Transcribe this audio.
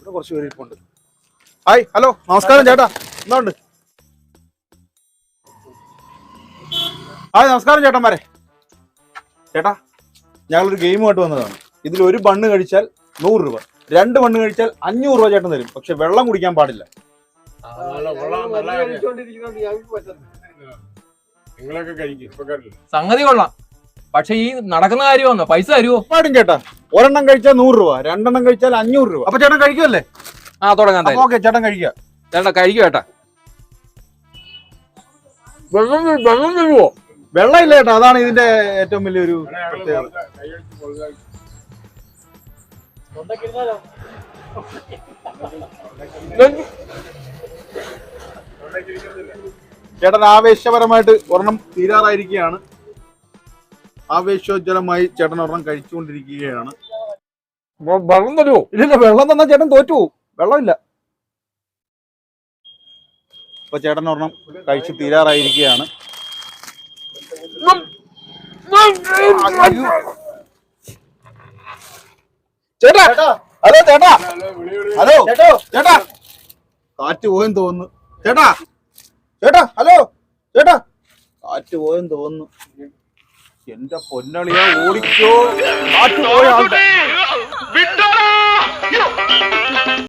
ഇവിടെ കുറച്ച് പേര് ഇരിപ്പുണ്ട്. ഹായ് ഹലോ നമസ്കാരം ചേട്ടാ. എന്തുണ്ട് ഹായ് നമസ്കാരം ചേട്ടന്മാരെ. ചേട്ടാ ഞങ്ങളൊരു ഗെയിമുമായിട്ട് വന്നതാണ്. ഇതിൽ ഒരു ബണ്ണ് കഴിച്ചാൽ നൂറ് രൂപ. രണ്ട് ബണ്ണ് കഴിച്ചാൽ അഞ്ഞൂറ് രൂപ ചേട്ടൻ തരും. പക്ഷെ വെള്ളം കുടിക്കാൻ പാടില്ല. സംഗതി കൊള്ളാം. പക്ഷെ ഈ നടക്കുന്ന കാര്യമാണോ പൈസ തരുമോ പാടും ചേട്ടാ. ഒരെണ്ണം കഴിച്ചാൽ നൂറ് രൂപ രണ്ടെണ്ണം കഴിച്ചാൽ അഞ്ഞൂറ് രൂപ. അപ്പൊ ചേട്ടൻ കഴിക്കുമല്ലേ ആ തുടങ്ങാൻ ഓക്കെ ചേട്ടൻ കഴിക്കുക ചേട്ടാ കഴിക്കും ചേട്ടാ. വെള്ളം വെള്ളം തരുമോ വെള്ളം ഇല്ല ചേട്ടാ അതാണ് ഇതിന്റെ ഏറ്റവും വലിയൊരു പ്രത്യേകത. ചേട്ടൻ ആവേശപരമായിട്ട് ഒരെണ്ണം തീരാറായിരിക്കുകയാണ്. ആവേശോജ്വലമായി ചേട്ടൻ ഒരെണ്ണം കഴിച്ചുകൊണ്ടിരിക്കുകയാണ് വെള്ളം തരുമോ ഇല്ല വെള്ളം തന്നാ ചേട്ടൻ തോറ്റു. വെള്ളമില്ല. അപ്പൊ ചേട്ടൻ ഒരെണ്ണം കഴിച്ച് തീരാറായിരിക്കുകയാണ്. ചേട്ടാ! ഹലോ ചേട്ടാ! ഹലോ ചേട്ടാ! കാറ്റ് പോയെന്ന് തോന്നുന്നു. ചേട്ടാ! ചേട്ടാ ഹലോ! ചേട്ടാ! കാറ്റ് പോയെന്ന് തോന്നുന്നു. എന്റെ പൊന്നളിയാ ഓടിക്കോ. കാറ്റ്